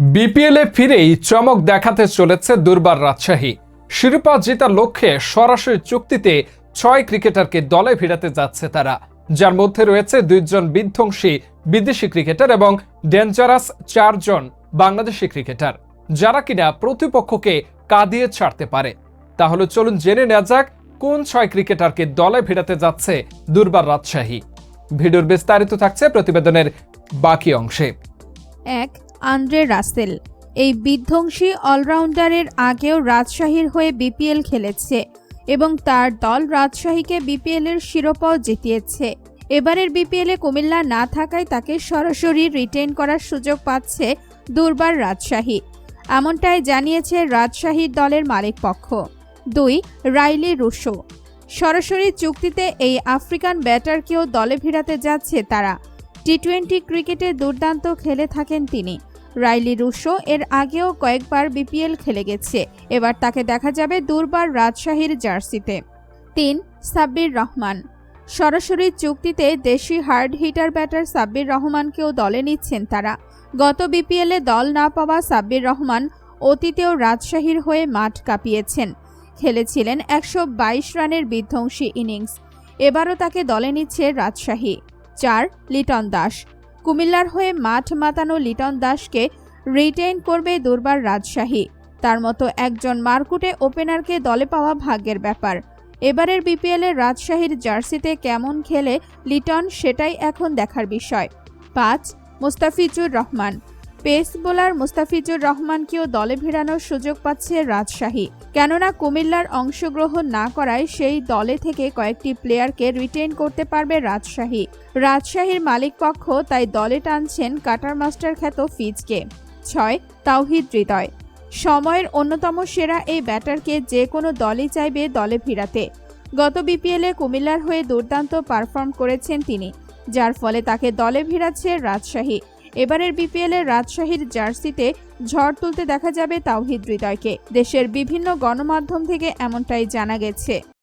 বিপিএলে ফিরেই চমক দেখাতে চলেছে দুর্বার রাজশাহী। শিরোপা জেতার লক্ষ্যে সরাসরি চুক্তিতে ছয় ক্রিকেটারকে দলে ভিড়াতে যাচ্ছে তারা। যার মধ্যে রয়েছে দুইজন বিধ্বংসী বিদেশি ক্রিকেটার এবং ডেঞ্জারাস চারজন বাংলাদেশি ক্রিকেটার, যারা কিনা প্রতিপক্ষকে কাঁদিয়ে ছাড়তে পারে। তাহলে চলুন জেনে নেওয়া যাক, কোন ছয় ক্রিকেটারকে দলে ভিড়াতে যাচ্ছে দুর্বার রাজশাহী। ভিডিওর বিস্তারিত থাকছে প্রতিবেদনের বাকি অংশে। এক আন্দ্রে রাসেল। এই বিধ্বংসী অলরাউন্ডারের আগেও রাজশাহীর হয়ে বিপিএল খেলেছে এবং তার দল রাজশাহীকে বিপিএলের শিরোপাও জিতিয়েছে। এবারের বিপিএলে কুমিল্লা না থাকায় তাকে সরাসরি রিটেন করার সুযোগ পাচ্ছে দুর্বার রাজশাহী। এমনটাই জানিয়েছে রাজশাহীর দলের মালিক পক্ষ। দুই, রাইলি রুশো। সরাসরি চুক্তিতে এই আফ্রিকান ব্যাটারকেও দলে ভিড়াতে যাচ্ছে তারা। টি টোয়েন্টি ক্রিকেটে দুর্দান্ত খেলে থাকেন তিনি। রাইলি রুশো এর আগেও কয়েকবার বিপিএল খেলে গেছে। এবার তাকে দেখা যাবে দুর্বার রাজশাহীর জার্সিতে। তিন, সাব্বির রহমান। সরাসরি চুক্তিতে দেশি হার্ড হিটার ব্যাটার সাব্বির রহমানকেও দলে নিচ্ছেন তারা। গত বিপিএলে দল না পাওয়া সাব্বির রহমান অতীতেও রাজশাহীর হয়ে মাঠ কাঁপিয়েছেন। খেলেছিলেন একশো বাইশ রানের বিধ্বংসী ইনিংস। এবারও তাকে দলে নিচ্ছে রাজশাহী। চার, লিটন দাস। কুমিল্লার হয়ে মাঠ মাতানো লিটন দাসকে রিটেইন করবে দুর্বার রাজশাহী। তার মতো একজন মারকুটে ওপেনারকে দলে পাওয়া ভাগ্যের ব্যাপার। এবারের বিপিএলে রাজশাহীর জার্সিতে কেমন খেলে লিটন সেটাই এখন দেখার বিষয়। পাঁচ, মুস্তাফিজুর রহমান। পেস বোলার মুস্তাফিজুর রহমানকেও দলে ভিড়ানোর সুযোগ পাচ্ছে রাজশাহী। কেননা কুমিল্লার অংশগ্রহণ না করায় সেই দলে থেকে কয়েকটি প্লেয়ারকে রিটেইন করতে পারবে রাজশাহী। রাজশাহীর মালিকপক্ষ তাই দলে টানছেন কাটার মাস্টার খ্যাত ফিজকে। ছয়, তাওহিদ হৃদয়। সময়ের অন্যতম সেরা এই ব্যাটারকে যে কোনো দলই চাইবে দলে ভিড়াতে। গত বিপিএলে কুমিল্লার হয়ে দুর্দান্ত পারফর্ম করেছেন তিনি, যার ফলে তাকে দলে ভিড়াচ্ছে রাজশাহী। এবারের বিপিএলের রাজশাহীর জার্সিতে ঝড় তুলতে দেখা যাবে তাওহিদ হৃদয়কে। দেশের বিভিন্ন গণমাধ্যম থেকে এমনটাই জানা গেছে।